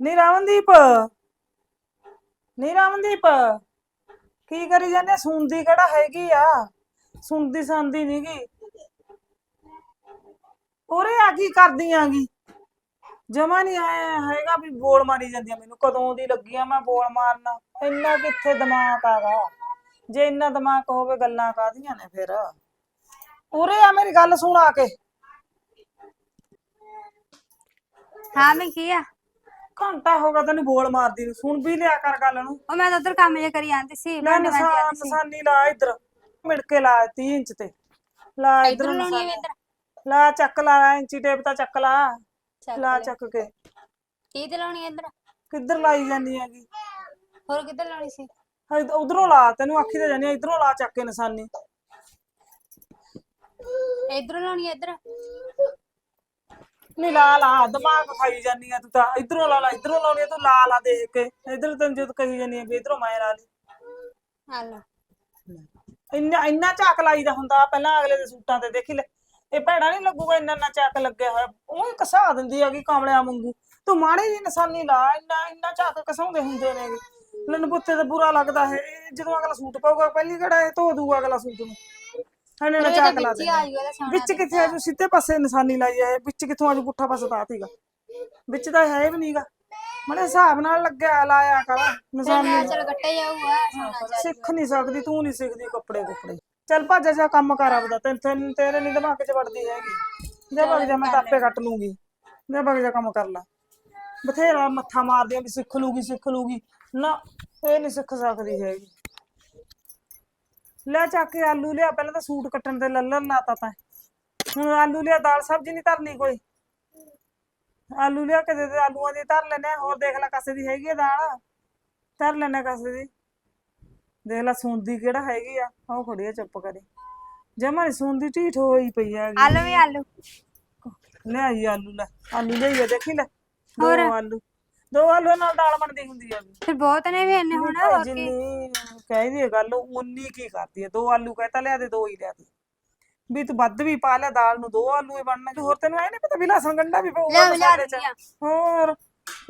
ਨੀ ਰਮਨਦੀਪ ਨੀ ਰਮਨਦੀਪ ਕੀ ਕਰੀ ਜਾਂਦੇ? ਸੁਣਦੀ ਕਿਹੜਾ ਹੈਗੀ ਆ? ਸੁਣਦੀ ਸੰਦੀ ਨਹੀਂਗੀ ਉਰੇ ਆ, ਕੀ ਕਰਦੀ ਆਂਗੀ ਜਮਾ ਨਹੀਂ ਆਇਆ ਹੈਗਾ ਵੀ ਬੋਲ ਮਾਰੀ ਜਾਂਦੀ ਆ ਮੈਨੂੰ। ਕਦੋਂ ਦੀ ਲੱਗੀ ਆ ਮੈਂ ਬੋਲ ਮਾਰਨਾ? ਇੰਨਾ ਕਿੱਥੇ ਦਿਮਾਗ ਆਗਾ ਜੇ ਇੰਨਾ ਦਿਮਾਗ ਹੋਵੇ ਗੱਲਾਂ ਕਾਹਦੀਆਂ ਨੇ ਫਿਰ? ਉਰੇ ਆ ਮੇਰੀ ਗੱਲ ਸੁਣ ਆ ਕੇ। ਹਾਂ ਮੈਂ ਕੀ ਆ? ਘੰਟਾ ਹੋ ਗਿਆ ਤੈਨੂੰ ਬੋਲ ਮਾਰਦੀ ਨੂੰ ਸੁਣ ਵੀ ਲਿਆ ਕਰ ਗੱਲ ਨੂੰ। ਉਹ ਮੈਂ ਤਾਂ ਉਧਰ ਕੰਮ ਜੇ ਕਰੀ ਜਾਂਦੀ ਸੀ ਲੈ ਭਾਂਡੇ ਮਾਂਜੀ ਨਿਸ਼ਾਨ ਜਾਂਦੀ ਸੀ। ਨਿਸ਼ਾਨੀ ਲਾ ਇੱਧਰ ਮਿੜ ਕੇ ਲਾ 30 ਇੰਚ ਤੇ। ਲਾ ਇਧਰ ਇੱਧਰ ਲਾਉਣੀ ਹੈ ਨਿਸ਼ਾਨੀ। ਇੱਧਰ ਲਾ ਚੱਕ ਲਾ ਇੰਚੀ ਟੇਪ ਤਾਂ ਚੱਕ ਲਾ। ਚੱਕ ਲਾ ਲਿਆ। ਚੱਕ ਕੇ। ਕੀ ਤੇ ਲਾਉਣੀ ਇੱਧਰ? ਕਿੱਧਰ ਲਾਈ ਜਾਨੀ ਹੈਗੀ? ਹੋਰ ਕਿੱਧਰ ਲਾਉਣੀ ਸੀ? ਉਧਰੋਂ ਲਾ ਤੈਨੂੰ ਆਖੀ ਤੇ ਜਾਨੀ ਇਧਰੋਂ ਲਾ ਚੱਕ ਕੇ ਨਿਸ਼ਾਨੀ। ਇਧਰੋਂ ਲਾਉਣੀ ਹੈ ਇੱਧਰ? ਨਹੀਂ ਲਾ ਲਾ ਦਿਮਾਗ ਖਾਈ ਜਾਨੀ ਆ ਤੂੰ ਤਾਂ। ਇਧਰੋਂ ਲਾ ਲਾ ਇਧਰੋਂ ਲਾਉਣੀ ਆ ਤੂੰ ਲਾ ਲਾ ਦੇਖ ਕੇ। ਇਧਰ ਤੈਨੂੰ ਜਦ ਕਹੀ ਜਾਨੀ ਆ ਵੀ ਇਧਰੋਂ ਮੈਂ ਲਾ ਲਈ। ਲਓ ਇੰਨਾ ਇੰਨਾ ਝਾਕ ਲਾਈਦਾ ਹੁੰਦਾ ਪਹਿਲਾਂ ਅਗਲੇ ਦੇ ਸੂਟਾਂ ਤੇ ਦੇਖੀ ਲੈ। ਇਹ ਭੈੜਾ ਨਹੀਂ ਲੱਗੂਗਾ ਇੰਨਾ ਇੰਨਾ ਝਾਕ ਲੱਗਿਆ ਹੋਇਆ। ਉਹ ਹੀ ਕਸਾ ਦਿੰਦੀ ਹੈਗੀ ਕਾਮਲਿਆਂ ਵਾਂਗੂ। ਤੂੰ ਮਾੜੀ ਜੀ ਨਿਸ਼ਾਨੀ ਲਾ ਇੰਨਾ ਇੰਨਾ ਝਾਕ ਕਸਾਉਂਦੇ ਹੁੰਦੇ ਨੇਗੇ ਲੰਨ ਪੁੱਤੇ ਤੇ ਬੁਰਾ ਲੱਗਦਾ ਹੈ। ਇਹ ਜਦੋਂ ਅਗਲਾ ਸੂਟ ਪਾਊਗਾ ਪਹਿਲੀ ਕਿਹੜਾ ਇਹ ਧੋ ਦੂਗਾ ਅਗਲਾ ਸੂਟ ਨੂੰ? ਹਣੇ ਨਾ ਇਹਦੇ ਝਾਕ ਲਾ ਵਿੱਚ ਹੀ ਦੇ ਆ ਜੂਗਾ ਸੋਨਾ ਵਿੱਚ ਕਿੱਥੇ ਆਜੂ ਸਿੱਧੇ ਪਾਸੇ ਨਿਸ਼ਾਨੀ ਲਾਈ ਹੈ ਵਿੱਚ ਕਿੱਥੋਂ ਆਜੂ ਪੁੱਠਾ ਪਾਸੇ ਤਾਂ ਸੀਗਾ। ਵਿੱਚ ਤਾਂ ਹੈ ਵੀ ਨਹੀਂਗਾ ਮਨੇ ਹਿਸਾਬ ਨਾਲ ਲੱਗਿਆ ਲਾਇਆ ਕਰ ਨਿਸ਼ਾਨੀ ਮੈਂ ਚਲ ਕੱਟੇ ਜਾਊਗਾ ਸੋਨਾ ਚੱਲ ਸਿੱਖ ਨਹੀਂ ਸਕਦੀ ਤੂੰ ਨਹੀਂ ਸਿੱਖਦੀ ਕੱਪੜੇ ਕੁਪੜੇ। ਚੱਲ ਭੱਜ ਜਾ ਕੰਮ ਕਰ ਆਪਦਾ ਤੈਨੂੰ ਤੈਨੂੰ- ਤੇਰੇ ਨਹੀਂ ਦਿਮਾਗ 'ਚ ਵੜਦੀ ਹੈਗੀ। ਜੇ ਭੱਜ ਜਾ ਮੈਂ ਤਾਂ ਆਪੇ ਕੱਟ ਲੂੰਗੀ। ਜੇ ਭੱਜ ਜਾ ਕੰਮ ਕਰ ਲੈ। ਬਥੇਰਾ ਮੱਥਾ ਮਾਰਦੀ ਆ ਵੀ ਸਿੱਖ ਲੂਗੀ ਸਿੱਖ ਲੂਗੀ। ਨਾ ਇਹ ਨਹੀਂ ਸਿੱਖ ਸਕਦੀ ਹੈਗੀ। ਲੈ ਚੱਕ ਕੇ ਆਲੂ ਲਿਆ ਪਹਿਲਾਂ ਤਾਂ ਸੂਟ ਕੱਟਣ ਤੇ ਲੱਲਣ ਲਾਤਾ ਤਾਂ। ਹੁਣ ਆਲੂ ਲਿਆ ਦਾਲ ਸਬਜ਼ੀ ਨਹੀਂ ਧਰਨੀ ਕੋਈ। ਆਲੂ ਲਿਆ ਕੇ ਦੇ ਦੇ ਆਲੂਆਂ ਦੀ ਧਰ ਲੈਨੇ ਆ, ਹੋਰ ਦੇਖ ਲੈ ਕਾਸੇ ਦੀ ਹੈਗੀ ਆ ਦਾਲ। ਧਰ ਲੈਨੇ ਕਾਸੇ ਦੀ। ਦੇਖ ਲੈ ਸੁਣਦੀ ਕਿਹੜਾ ਹੈਗੀ ਆ ਉਹ ਖੜੀ ਆ ਚੁੱਪ ਕਰੀ। ਜਮਾ ਨੀ ਸੁਣਦੀ ਢੀਠ ਹੋਈ ਪਈ ਆ ਆਲੂ ਵੀ ਆਲੂ। ਲਿਆਈ ਆਲੂ ਲੈ। ਆਲੂ ਲਿਆਈ ਆ ਦੇਖੀ ਲੈ। ਦੋ ਆਲੂ। ਦੋ ਆਲੂ ਨਾਲ ਦਾਲ ਬਣਦੀ ਹੁੰਦੀ ਆ ਫਿਰ ਬਹੁਤ ਨੇ ਵੀ ਇੰਨੇ ਹੁਣ ਹੋਰ ਕੀ। ਜਿੰਨੀ ਕਹਿੰਦੀ ਆ ਗੱਲ ਉਨੀ ਕੀ ਕਰਦੀ ਆ। ਦੋ ਆਲੂ ਕਹਤਾ ਲਿਆ ਦੇ ਦੋ ਹੀ ਲਿਆ ਦੇ। ਵੀ ਤੂੰ ਵੱਧ ਵੀ ਪਾ ਲਿਆ ਦਾਲ ਨੂੰ ਦੋ ਆਲੂ ਹੀ ਬਣਨਗੇ ਹੋਰ ਤੈਨੂੰ ਐ ਨਹੀਂ ਪਤਾ ਵੀ ਲਸਣ ਗੰਡਾ ਵੀ ਪਊਗਾ ਲਿਆ ਲਿਆ ਮਸਾਲੇ ਚ। ਦਿੰਦੀ। ਹੋਰ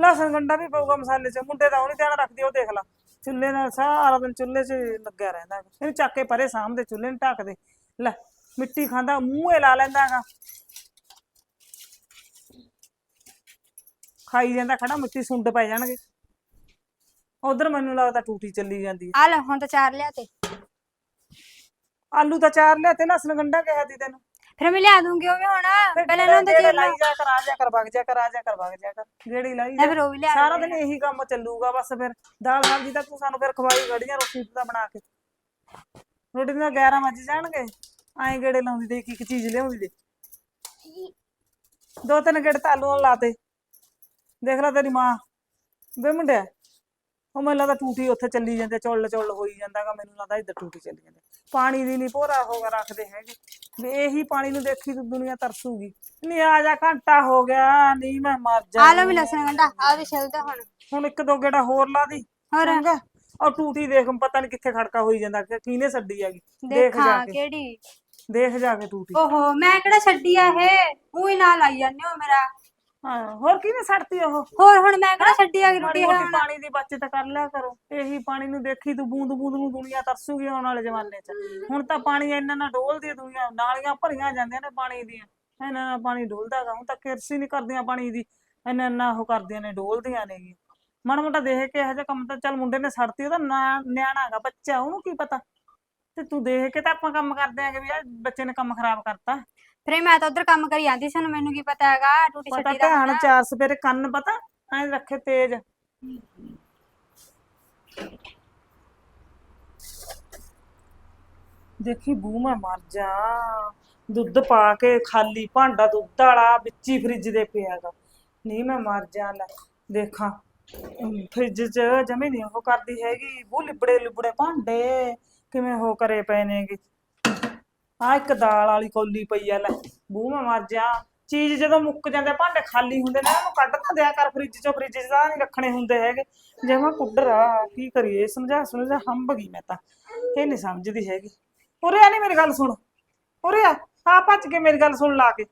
ਲਸਣ ਗੰਡਾ ਵੀ ਪਊਗਾ ਮਸਾਲੇ ਚ। ਮੁੰਡੇ ਦਾ ਉਹ ਨਹੀਂ ਧਿਆਨ ਰੱਖਦੀ ਉਹ ਦੇਖ ਲੈ। ਚੁੱਲ੍ਹੇ ਨਾਲ ਸਾਰਾ ਦਿਨ ਚੁੱਲ੍ਹੇ 'ਚ ਹੀ ਲੱਗਿਆ ਰਹਿੰਦਾ। ਇਹਨੂੰ ਚੱਕ ਕੇ ਪਰੇ ਸਾਹਮਣੇ ਚੁੱਲ੍ਹੇ ਨੂੰ ਢੱਕ ਦੇ। ਲੈ ਮਿੱਟੀ ਖਾਂਦਾ ਮੂੰਹੇ ਲਾ ਲੈਂਦਾ ਖਾਈ ਜਾਂਦਾ ਖੜਾ ਮਿੱਟੀ ਸੁੰਡ ਪੈ ਜਾਣਗੇ। ਉਧਰ ਮੈਨੂੰ ਲੱਗਦਾ ਟੂਟੀ ਚੱਲੀ ਜਾਂਦੀ ਹੈ। ਆ ਲੈ ਹੁਣ ਤਾਂ ਚਾਰ ਲਿਆ ਤੇ। ਆਲੂ ਤਾਂ ਚਾਰ ਲਿਆ ਤੇ ਲਸਣ ਗੰਡਾ ਕਿਹਾ ਦੀ ਤੈਨੂੰ। ਫਿਰ ਮੈਂ ਲਿਆ ਦੂੰਗੀ ਉਹ ਵੀ ਹੁਣ ਪਹਿਲਾਂ ਇਹਨਾਂ ਦਾ ਚੀਰ ਲਾਈ ਜਾ ਕਰ ਜਾ ਕਰ ਵਗ ਜਾ ਕਰ ਜਾ ਕਰ ਵਗ ਜਾ ਕਰ। ਗੇੜੀ ਲਾਈ ਲੈ ਜਾ। ਫਿਰ ਉਹ ਵੀ ਲਿਆ ਸਾਰਾ ਦਿਨ ਇਹੀ ਕੰਮ ਚੱਲੂਗਾ ਬਸ ਫਿਰ। ਦਾਲ ਸਬਜ਼ੀ ਤਾਂ ਤੂੰ ਸਾਨੂੰ ਫਿਰ ਖਵਾਈ ਗੜੀਆਂ ਰੋਟੀ ਤਾਂ ਬਣਾ ਕੇ। ਰੋਟੀ ਦੀਆਂ 11 ਵੱਜ ਜਾਣਗੇ। ਐਂ ਗੇੜੇ ਲਾਉਂਦੀ ਦੇ ਇੱਕ ਇੱਕ ਚੀਜ਼ ਲਿਆਉਂਦੀ ਦੇ ਦੋ ਤਿੰਨ ਗੇੜੇ ਤਾਂ ਆਲੂ ਨਾਲ ਲਾਤੇ ਦੇਖ ਲੈ ਤੇਰੀ ਮਾਂ। ਵੇ ਮੁੰਡਿਆ ਉਹ ਮੈਨੂੰ ਲੱਗਦਾ ਟੂਟੀ ਉੱਥੇ ਚੱਲੀ ਜਾਂਦੇ ਚੁੱਲ ਚੁੱਲ ਹੋਈ ਜਾਂਦਾਗਾ ਮੈਨੂੰ ਲੱਗਦਾ ਇੱਧਰ ਟੂਟੀ ਚੱਲੀ ਜਾਂਦੀ। ਪਾਣੀ ਦੀ ਨਹੀਂ ਭੋਰਾ ਹੋ ਰੱਖਦੇ ਹੈਗੇ। ਵੀ ਇਹੀ ਪਾਣੀ ਨੂੰ ਦੇਖੀ ਤੂੰ ਦੁਨੀਆ ਤਰਸੂਗੀ। ਨਹੀਂ ਆ ਜਾ ਘੰਟਾ ਹੋ ਗਿਆ ਨਹੀਂ ਮੈਂ ਮਰ ਜਾ ਆ ਲਓ ਵੀ ਲਸਣ ਗੰਡਾ ਆ ਵੀ ਛਿਲਦਾ ਹੁਣ। ਹੁਣ ਇੱਕ ਦੋ ਗੇੜਾ ਹੋਰ ਲਾ ਦੀ ਹੋਰ। ਚੰਗਾ। ਉਹ ਟੂਟੀ ਦੇਖ ਪਤਾ ਨਹੀਂ ਕਿੱਥੇ ਖੜਕਾ ਹੋਈ ਜਾਂਦਾ ਕਿ ਕਿਹਨੇ ਛੱਡੀ ਹੈਗੀ। ਦੇਖ ਜਾ ਦੇਖਾਂ ਕੇ। ਕਿਹੜੀ। ਦੇਖ ਜਾ ਕੇ ਟੂਟੀ। ਓਹੋ ਮੈਂ ਕਿਹੜਾ ਛੱਡੀ ਆ ਇਹ? ਉਹ ਹੀ ਨਾਲ ਆਈ ਜਾਂਦੇ ਹੋ ਮੇਰਾ। ਹਾਂ ਹੋਰ ਕਿਹਨੇ ਛੱਡਤੀ ਉਹ? ਹੋਰ ਹੁਣ ਮੈਂ ਕਿਹੜਾ ਛੱਡੀ ਆ ਮਾੜੀ ਰੋਟੀ ਮੋਟੀ ਖਾਣ? ਪਾਣੀ ਦੀ ਬਚਤ ਕਰ ਲਿਆ ਕਰੋ। ਇਹੀ ਪਾਣੀ ਨੂੰ ਦੇਖੀ ਤੂੰ ਬੂੰਦ ਬੂੰਦ ਨੂੰ ਦੁਨੀਆ ਤਰਸੂਗੀ ਆਉਣ ਵਾਲੇ ਜ਼ਮਾਨੇ 'ਚ। ਹੁਣ ਤਾਂ ਪਾਣੀ ਇੰਨਾ ਨਾ ਡੋਲਦੀ ਹੈ ਦੁਨੀਆ ਨਾਲੀਆਂ ਭਰੀਆਂ ਜਾਂਦੀਆਂ ਨੇ ਪਾਣੀ ਦੀਆਂ। ਇੰਨਾ ਨਾ ਪਾਣੀ ਡੋਲਦਾਗਾ ਹੁਣ ਤਾਂ ਕਿਰਸੀ ਨਹੀਂ ਕਰਦੀਆਂ ਪਾਣੀ ਦੀ। ਇੰਨਾ ਇੰਨਾ ਉਹ ਕਰਦੀਆਂ ਨੇ ਡੋਲਦੀਆਂ ਨੇ ਮਾੜਾ ਮੋਟਾ ਦੇਖ ਕੇ ਇਹੋ ਜਿਹਾ ਕੰਮ ਤਾਂ ਚੱਲ ਮੁੰਡੇ ਨੇ ਛੱਡਤੀ ਉਹਦਾ ਨਾ- ਨਿਆਣਾ ਹੈਗਾ ਬੱਚਾ ਉਹਨੂੰ ਕੀ ਪਤਾ? ਤੇ ਤੂੰ ਦੇਖ ਕੇ ਤਾਂ ਆਪਾਂ ਕੰਮ ਕਰਦੇ ਆਂਗੇ ਵੀ ਆ ਬੱਚੇ ਨੇ ਕੰਮ ਖਰਾਬ ਕਰਤਾ। ਫਿਰ ਮੈਂ ਤਾਂ ਉਧਰ ਕੰਮ ਕਰੀ ਜਾਂਦੀ ਸੀ ਹੁਣ ਮੈਨੂੰ ਕੀ ਪਤਾ ਹੈਗਾ ਟੂਟੀ ਪਤਾ ਦਾ ਧਿਆਨ ਹੋਣਾ। ਚਾਰ ਸਵੇਰੇ ਕੰਨ ਪਤਾ ਐਂ ਰੱਖੇ ਤੇਜ਼। ਦੇਖੀ ਬੂ ਮੈਂ ਮਰ ਜਾ ਦੁੱਧ ਪਾ ਕੇ ਖਾਲੀ ਭਾਂਡਾ ਦੁੱਧ ਵਾਲਾ ਵਿੱਚ ਹੀ ਫ੍ਰਿਜ ਦੇ ਪਿਆਗਾ ਨਹੀਂ ਮੈਂ ਮਰ ਜਾ ਲੈ ਦੇਖਾਂ। ਫ੍ਰਿਜ 'ਚ ਜਮੇ ਨਹੀਂ ਉਹ ਕਰਦੀ ਹੈਗੀ। ਬੂ ਲਿਬੜੇ ਲਿਬੜੇ ਭਾਂਡੇ। ਕਿਵੇਂ ਉਹ ਕਰੇ ਪਏ ਨੇਗੇ ਆ ਇੱਕ ਦਾਲ ਵਾਲੀ ਕੌਲੀ ਪਈ ਆ ਲੈ। ਬੂ ਮੈਂ ਮਰ ਜਾ। ਚੀਜ਼ ਜਦੋਂ ਮੁੱਕ ਜਾਂਦੇ ਭਾਂਡੇ ਖਾਲੀ ਹੁੰਦੇ ਨੇ ਉਹਨੂੰ ਕੱਢ ਤਾਂ ਦਿਆ ਕਰ ਫ੍ਰਿਜ ਚੋਂ। ਫ੍ਰਿਜ 'ਚ ਤਾਂ ਨਹੀਂ ਰੱਖਣੇ ਹੁੰਦੇ ਹੈਗੇ। ਜਿਵੇਂ ਕੁੱਡਰ ਆ ਕੀ ਕਰੀਏ? ਸਮਝਾ ਸਮਝਾ ਹੰਬ ਗਈ ਮੈਂ ਤਾਂ। ਇਹ ਨਹੀਂ ਸਮਝਦੀ ਹੈਗੀ। ਉਰੇ ਆ ਨਹੀਂ ਮੇਰੀ ਗੱਲ ਸੁਣ। ਉਰੇ ਆ। ਆ ਭੱਜ ਕੇ ਮੇਰੀ ਗੱਲ ਸੁਣ ਲਾ ਕੇ।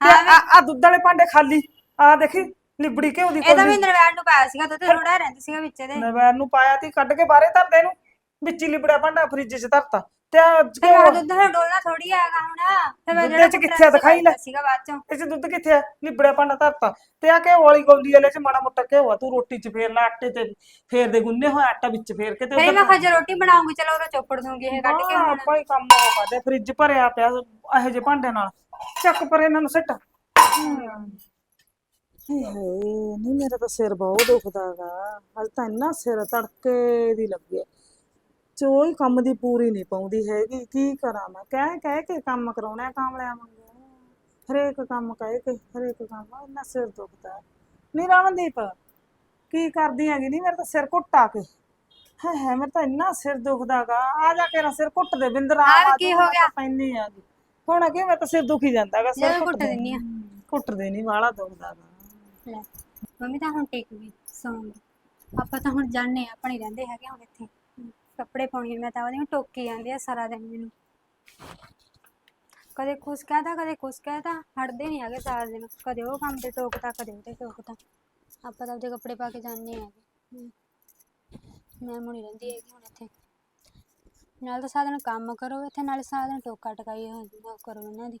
ਆ ਆ ਦੁੱਧ ਵਾਲੇ ਭਾਂਡੇ ਖਾਲੀ। ਆ ਦੇਖੀ। ਲਿਬੜੀ ਘਿਓ ਦੀ ਇਹ ਤਾਂ ਮੈਂ ਨਰਵੈਣ ਨੂੰ ਪਾਇਆ ਸੀਗਾ ਦੁੱਧ ਥੋੜਾ ਰਹਿੰਦਾ ਸੀਗਾ ਵਿੱਚ ਇਹਦੇ। ਨਵੈਰ ਨੂੰ ਪਾਇਆ ਤੀ ਕੱਢ ਕੇ ਬਾਹਰੇ ਧਰ ਦੇ ਇਹਨੂੰ ਵਿੱਚ ਹੀ ਲਿਬੜਿਆ ਭਾਂਡਾ ਫ੍ਰਿਜ 'ਚ ਧਰਤਾ। ਤੇ ਫਿਰ ਘਿਓ ਆਹ ਦੁੱਧ ਨਾਲ ਡੋਲਣਾ ਥੋੜੀ ਆਏਗਾ ਹੁਣ। ਫਿਰ ਮੈਂ ਦੁੱਧ ਜਿਹੜਾ ਚ ਕਿੱਥੇ? ਦਿਖਾਈ ਲੈ। ਸੀਗਾ ਬਾਅਦ ਚੋਂ। ਇਹ 'ਚ ਦੁੱਧ ਕਿੱਥੇ ਆ? ਲਿਬੜਿਆ ਭਾਂਡਾ ਧਰਤਾ। ਤੇ ਆ ਘਿਓ ਵਾਲੀ ਕੌਲੀ ਵਾਲੇ 'ਚ ਮਾੜਾ ਮੋਟਾ ਘਿਓ ਆ। ਤੂੰ ਰੋਟੀ 'ਚ ਫੇਰ ਲੈ ਆਟੇ ਤੇ ਫੇਰ ਦੇ ਗੁੰਨੇ ਹੋਇਆ ਆਟਾ ਵਿੱਚ ਫੇਰ ਕੇ ਤੇ ਫਿਰ ਮੈਂ ਖਜਰ ਰੋਟੀ ਬਣਾਉਂਗੀ ਚਲੋ ਉਹ ਚੋਪੜ ਦੂੰਗੀ ਇਹ ਕੱਢ ਕੇ ਹੁਣ। ਆਪਾਂ ਹੀ ਕੰਮ ਹੋ ਕਰਦੇ। ਫ੍ਰਿਜ ਭਰਿਆ ਪਿਆ ਇਹੋ ਜਿਹੇ ਭਾਂਡੇ ਨਾਲ। ਚੱਕ ਪਰ ਇਹਨਾਂ ਨੂੰ ਸਿੱਟ। ਨਹੀਂ ਮੇਰਾ ਤਾਂ ਸਿਰ ਬਹੁਤ ਦੁਖਦਾਗਾ ਅੱਜ ਤਾਂ ਇੰਨਾ ਸਿਰ ਤੜਕੇ ਦੀ ਲੱਗਿਆ ਚੋਈ ਕੰਮ ਦੀ ਪੂਰੀ ਨਹੀਂ ਪਾਉਂਦੀ ਹੈਗੀ ਕੀ ਕਰਾਂ ਮੈਂ? ਕਹਿ ਕਹਿ ਕੇ ਕੰਮ ਕਰਾਉਣਾ ਕਾਮਲਿਆਂ ਵਾਂਗੂ। ਹਰੇਕ ਕੰਮ ਕਹਿ ਕੇ ਹਰੇਕ ਕੰਮ ਇੰਨਾ ਸਿਰ ਦੁਖਦਾ ਨਹੀਂ ਰਮਨਦੀਪ ਕੀ ਕਰਦੀ ਹੈਗੀ? ਨਹੀਂ ਮੇਰਾ ਤਾਂ ਸਿਰ ਘੁੱਟ ਕੇ। ਹੈ ਹੈ ਮੇਰਾ ਤਾਂ ਇੰਨਾ ਸਿਰ ਦੁਖਦਾਗਾ ਆ ਜਾ ਕੇ ਨਾ ਸਿਰ ਘੁੱਟ ਦੇ ਬਿੰਦਰ ਆ ਕੀ ਹੋ ਗਿਆ? ਪੈਂਦੀ ਆ। ਹੁਣ ਅੱਗੇ ਮੈਂ ਤਾਂ ਸਿਰ ਦੁਖੀ ਜਾਂਦਾਗਾ ਸਿਰ ਘੁੱਟ ਦਿੰਨੀ ਆ। ਘੁੱਟਦੇ ਨਹੀਂ ਵਾਲਾ ਦੁਖਦਾਗਾ ਲੈ, ਮੰਮੀ ਤਾਂ ਹੁਣ ਟਿਕ ਗਈ ਆਪਾਂ ਤਾਂ ਹੁਣ ਜਾਣੇ ਆਪਣੇ ਰਹਿੰਦੇ ਹੈਗੇ ਹੁਣ ਇੱਥੇ। ਕੱਪੜੇ ਪਾਉਣੀ ਮੈਂ ਤਾਂ ਉਹਦੀ ਟੋਕੀ ਜਾਂਦੀ ਆ ਸਾਰਾ ਦਿਨ ਮੈਨੂੰ। ਕਦੇ ਕੁਛ ਕਹਦਾ ਕਦੇ ਕੁਛ ਕਹਦਾ ਹਟਦੇ ਨਹੀਂ ਹੈਗੇ ਸਾਰਾ ਦਿਨ। ਕਦੇ ਉਹ ਕੰਮ ਤੇ ਟੋਕਦਾ ਕਦੇ ਉਹਦੇ ਟੋਕਦਾ ਆਪਾਂ ਤਾਂ ਉਹਦੇ ਕੱਪੜੇ ਪਾ ਕੇ ਜਾਂਦੇ ਹੈਗੇ ਮੈਂ ਮੁਣੀ ਰਹਿੰਦੀ ਹੈਗੀ ਹੁਣ ਇੱਥੇ। ਨਾਲ ਤਾਂ ਸਾਰਾ ਦਿਨ ਕੰਮ ਕਰੋ, ਇੱਥੇ ਨਾਲ ਸਾਰਾ ਦਿਨ ਟੋਕਾ ਟਕਾਈ ਕਰੋ ਇਹਨਾਂ ਦੀ।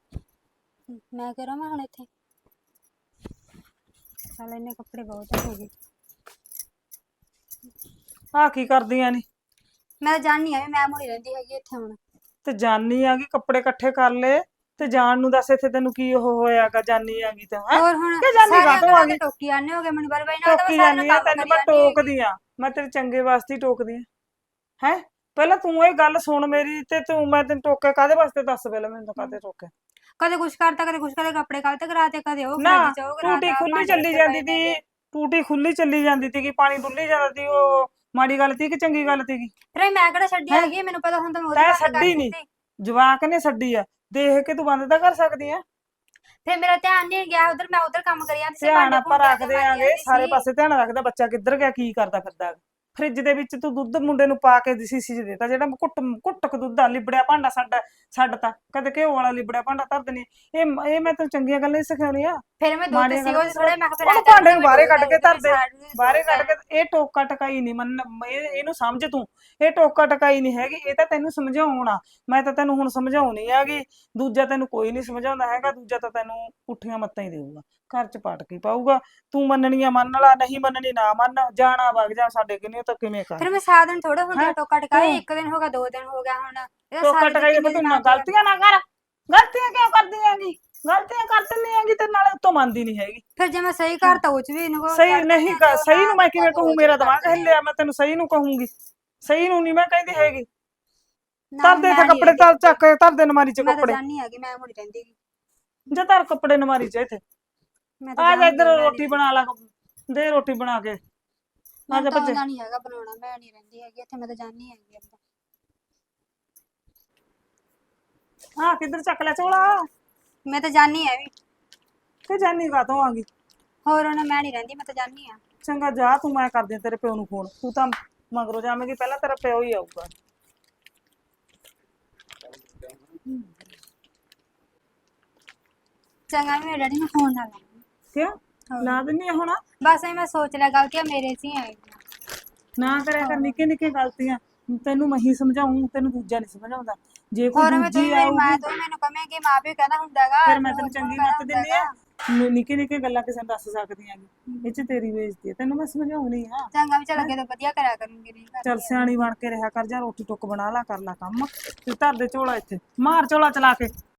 ਮੈਂ ਕਰਾਂ ਮੈਂ ਹੁਣ ਇੱਥੇ। ਚੱਲ ਇੰਨੇ ਕੱਪੜੇ ਬਹੁਤ ਹੋ ਗਏ। ਆ ਕੀ ਕਰਦੀਆਂ ਨੇ? ਮੈਂ ਜਾਣੀ ਆ ਮੈਂ ਮੁੜੀ ਰਹਿੰਦੀ ਹੈਗੀ ਇੱਥੇ ਹੁਣ। ਤੇ ਜਾਨੀ ਆ ਗਈ ਕੱਪੜੇ ਇਕੱਠੇ ਕਰ ਲੈ ਤੇ ਜਾਣ ਨੂੰ ਦੱਸ ਇੱਥੇ ਤੈਨੂੰ ਕੀ ਉਹ ਹੋਇਆਗਾ ਜਾਨੀ ਆ ਗਈ ਤਾਂ ਹੈ? ਹੋਰ ਹੁਣ ਕਿ ਜਾਂਦੀ ਸਾਰਿਆਂ ਕਾਹਤੋਂ ਆ ਗਈ? ਟੋਕੀ ਆਨੇ ਹੋ ਗਏ ਮੈਨੂੰ ਬਾਰ ਬਾਰ ਨਾਲ ਤਾਂ ਟੋਕੀ ਜਾਨੀ ਨੂੰ ਆ ਤੈਨੂੰ ਮੈਂ ਹੈਗੀ। ਟੋਕਦੀ ਆ ਮੈਂ ਤੇਰੇ ਚੰਗੇ ਵਾਸਤੇ ਹੀ ਟੋਕਦੀ ਆ ਹੈ? ਪਹਿਲਾਂ ਤੂੰ ਇਹ ਗੱਲ ਸੁਣ ਮੇਰੀ ਤੇ ਤੂੰ ਮੈਂ ਤੈਨੂੰ ਟੋਕਿਆ ਕਾਦੇ ਵਾਸਤੇ ਦੱਸ ਪਹਿਲਾਂ ਮੈਨੂੰ ਤਾਂ ਕਾਦੇ ਟੋਕਿਆ ਕਦੇ ਕੁਛ ਕਰਤਾ ਕਦੇ ਕੁਛ ਕਦੇ ਕੱਪੜੇ ਗਲਤ ਕਰਾਤੇ ਕਦੇ ਉਹ ਨਾ ਫਰਿੱਜ ਚ ਕਰਾਤਾ ਟੂਟੀ ਖੁੱਲੀ ਚੱਲੀ ਜਾਂਦੀ। ਤੀ ਟੂਟੀ ਖੁੱਲੀ ਚੱਲੀ ਜਾਂਦੀ ਤੀ ਕਿ ਪਾਣੀ ਡੁੱਲੀ ਜਾਂਦਾ ਤੀ ਉਹ ਮਾੜੀ ਗੱਲ ਤੀ ਕਿ ਚੰਗੀ ਗੱਲ ਤੀ ਫਿਰ ਮੈਂ ਕਿਹੜਾ ਛੱਡੀ ਹੈਗੀ ਮੈਨੂੰ ਪਤਾ ਮੈਂ ਉਹਦੀ ਤੈਂ ਗੱਲ ਕਰ ਛੱਡੀ ਨੀ। ਦਿੱਤੀ। ਜਵਾਕ ਨੇ ਛੱਡੀ ਆ ਦੇਖ ਕੇ ਤੂੰ ਬੰਦ ਤਾਂ ਕਰ ਸਕਦੀ ਆ ਫਿਰ ਮੇਰਾ ਧਿਆਨ ਨਹੀਂ ਗਿਆ ਉਧਰ ਮੈਂ ਉਧਰ ਕੰਮ ਕਰੀ ਜਾਂਦੀ ਸੀ ਧਿਆਨ ਆਪਾਂ ਰੱਖਦੇ ਆਂਗੇ ਸਾਰੇ ਸੀ। ਪਾਸੇ ਧਿਆਨ ਰੱਖਦਾ ਬੱਚਾ ਕਿੱਧਰ ਗਿਆ ਕੀ ਕਰਦਾ ਫਿਰਦਾ ਫ੍ਰਿਜ ਦੇ ਵਿੱਚ ਤੂੰ ਦੁੱਧ ਮੁੰਡੇ ਨੂੰ ਪਾ ਕੇ ਸੀਸੀ 'ਚ ਦੇਤਾ ਜਿਹੜਾ ਘੁੱਟ ਘੁੱਟ ਕੇ ਦੁੱਧ ਆ ਲਿਬੜਿਆ ਭਾਂਡਾ ਸਾਡਾ ਛੱਡਤਾ ਕਦੇ ਘਿਓ ਵਾਲਾ ਲਿਬੜਿਆ ਭਾਂਡਾ ਧਰ ਦੇਣੀ ਇਹ ਇਹ ਮੈਂ ਤੈਨੂੰ ਚੰਗੀਆਂ ਗੱਲਾਂ ਹੀ ਸਿਖਾਉਣੀ ਆ ਫਿਰ ਮੈਂ ਦੁੱਧ ਸੀ ਉਹ ਥੋੜੇ ਮੈਂ ਕਿਹਾ ਉਹਨੂੰ ਭਾਂਡੇ ਨੂੰ ਬਾਹਰੇ ਕੱਢ ਕੇ ਧਰ ਦੇ ਬਾਹਰੇ ਕੱਢ ਕੇ ਇਹ ਟੋਕਾ ਟਕਾਈ ਨਹੀਂ ਮੰਨ ਇਹ- ਇਹਨੂੰ ਸਮਝ ਤੂੰ। ਇਹ ਟੋਕਾ ਟਕਾਈ ਨਹੀਂ ਹੈਗੀ ਇਹ ਤਾਂ ਤੈਨੂੰ ਸਮਝਾਉਣਾ ਮੈਂ ਤਾਂ ਤੈਨੂੰ ਹੁਣ ਸਮਝਾਉਣੀ ਹੈਗੀ ਦੂਜਾ ਤੈਨੂੰ ਕੋਈ ਨਹੀਂ ਸਮਝਾਉਂਦਾ ਹੈਗਾ ਦੂਜਾ ਤਾਂ ਤੈਨੂੰ ਪੁੱਠੀਆਂ ਮੱਤਾਂ ਹੀ ਦੇਊਗਾ। ਘਰ ਚ ਪਟ ਕੇ ਪਾਊਗਾ। ਤੂੰ ਮੰਨਣੀ ਆ ਮੰਨ ਲਾ ਨਹੀਂ ਮੰਨਣੀ ਨਾ ਮੰਨ ਜਾਣਾ ਵਗ ਜਾ ਸਾਡੇ ਕਿੰਨੇ ਤਾਂ ਕਿਵੇਂ ਕਰ। ਫਿਰ ਮੈਂ ਸਾਰਾ ਦਿਨ ਥੋੜਾ ਹੁੰਦਾ ਹੈਂ? ਟੋਕਾ ਟਕਾਈ ਤੂੰ- ਇੱਕ ਦਿਨ ਹੋ ਗਿਆ ਦੋ ਦਿਨ ਹੋ ਗਿਆ ਹੁਣ। ਇਹਦਾ ਟੋਕਾ ਸਾਰੇ ਦਿਨ ਟਕਾਈ ਤੇ ਨਾ। ਗਲਤੀਆਂ ਨਾ ਕਰ। ਗਲਤੀਆਂ ਕਿਉਂ ਕਰਦੀ ਹੈਗੀ? ਗਲਤੀਆਂ ਕਰ ਦਿੰਦੀ ਹੈਗੀ ਤੇ ਨਾਲੇ ਉੱਤੋਂ ਮੰਨਦੀ ਨਹੀਂ ਹੈਗੀ। ਫਿਰ ਜੇ ਮੈਂ ਸਹੀ ਕਰਤਾ ਉਹ ਚ ਵੀ ਇਹਨੂੰ ਕੋਈ ਸਹੀ ਨਹੀਂ ਕਰ ਸਹੀ ਨੂੰ ਮੈਂ ਕਿਵੇਂ ਕਹੂੰ ਮੇਰਾ ਦਿਮਾਗ ਹਿੱਲਿਆ ਮੈਂ ਤੈਨੂੰ ਸਹੀ ਨੂੰ ਕਹੂੰਗੀ। ਸਹੀ ਨੂੰ ਨਹੀਂ ਮੈਂ ਕਹਿੰਦੀ ਹੈਗੀ। ਨਾ, ਧਰ ਦੇ ਮੈਂ ਇੱਥੇ ਕੱਪੜੇ ਧਰ ਚੱਕ ਕੇ ਧਰ ਦੇ ਨਮਾਰੀ ਚ ਮੈਂ ਤਾਂ ਕੱਪੜੇ। ਜਾਣੀ ਹੈਗੀ ਮੈਂ ਮੁੜੀ ਰਹਿੰਦੀ ਹੈਗੀ। ਜੇ ਧਰ ਕੱਪੜੇ ਨਮਾਰੀ ਚ ਇੱਥੇ। ਮੈਂ ਤਾਂ ਆ ਜਾ ਜਾਣੀ ਇੱਧਰ ਰੋਟੀ ਬਣਾ ਲੈ। ਦੇ ਰੋਟੀ ਬਣਾ ਕੇ। ਮੈਂ ਆ ਜਾ ਤਾਂ ਬੱਚੇ ਆਉਂਦਾ ਨੀ ਹੈਗਾ ਬਣਾਉਣਾ ਮੈਂ ਨਹੀਂ ਰਹਿੰਦੀ ਹੈਗੀ ਇੱਥੇ ਮੈਂ ਤਾਂ ਜਾਣੀ ਹੈਗੀ ਅੰਦਰ। ਹਾਂ ਕਿੱਧਰ ਚੱਕ ਲੈ ਚੋਲਾ? ਮੈਂ ਤਾਂ ਜਾਣੀ ਹੈ ਵੀ। ਤੇ ਜਾਨੀ ਕਾਤੋਂ ਆ ਗਈ? ਹੋਰ ਉਹਨਾਂ ਮੈਂ ਨਹੀਂ ਰਹਿੰਦੀ ਮੈਂ ਤਾਂ ਜਾਣੀ ਆ। ਚੰਗਾ ਜਾ ਤੂੰ ਮੈਂ ਕਰਦੀ ਤੇਰੇ ਪਿਓ ਨੂੰ ਫੋਨ ਤੂੰ ਤਾਂ ਮਗਰੋਂ ਜਾਵੇਂਗੀ ਪਹਿਲਾਂ ਤੇਰਾ ਪਿਓ ਹੀ ਆਊਗਾ। ਚੰਗਾ ਮੈਂ ਡੈਡੀ ਨੂੰ ਫੋਨ ਲਾ ਲਾਂ ਕਿਉਂ ਲਾ ਦਿੰਨੀ ਆ ਹੁਣ ਬਸ ਐ ਮੈਂ ਸੋਚ ਲਿਆ ਗਲਤੀਆਂ ਮੇਰੇ ਹੀ। ਆਏਗੀਆਂ ਨਾ ਕਰਿਆ ਕਰ ਨਿੱਕੇ ਨਿੱਕੇ ਗਲਤੀਆਂ। ਤੈਨੂੰ ਮੈਂ ਹੀ ਸਮਝਾਉਂ ਤੈਨੂੰ ਦੂਜਾ ਨਹੀਂ ਸਮਝਾਉਂਦਾ। ਜੇ ਕੋਈ ਮੈਂ ਤੂੰ ਦੂਜੀ ਆਊਗੀ ਮਾਂ ਤੋਂ ਮੈਨੂੰ ਕਮੇ ਕਿ ਮਾਂ ਪਿਓ ਕਹਿੰਦਾ ਹੁੰਦਾਗਾ ਫਿਰ ਮੈਂ ਤੈਨੂੰ ਚੰਗੀ ਮੱਤ ਦਿੰਦੀ ਆ ਨਿੱਕੇ ਨਿੱਕੇ ਗੱਲਾਂ ਕਿਸੇ ਨੂੰ ਦੱਸ ਸਕਦੀ ਆ ਇਹ ਚ ਤੇਰੀ ਬੇਇੱਜ਼ਤੀ ਆ ਤੈਨੂੰ ਮੈਂ ਸਮਝਾਉਣੀ ਆ। ਚੰਗਾ ਵੀ ਚੱਲ ਅੱਗੇ ਤੋਂ ਵਧੀਆ ਕਰਿਆ ਕਰੂੰਗੀ ਨਹੀਂ ਕਰ ਚੱਲ ਸਿਆਣੀ ਬਣ ਕੇ ਰਿਹਾ ਕਰ ਜਾ ਰੋਟੀ ਟੁੱਕ ਬਣਾ ਲਾ ਕਰ ਲਾ ਕੰਮ। ਤੇ ਧਰ ਦੇ ਝੋਲਾ ਇੱਥੇ। ਮਾਰ ਝੋਲਾ ਚਲਾ ਕੇ।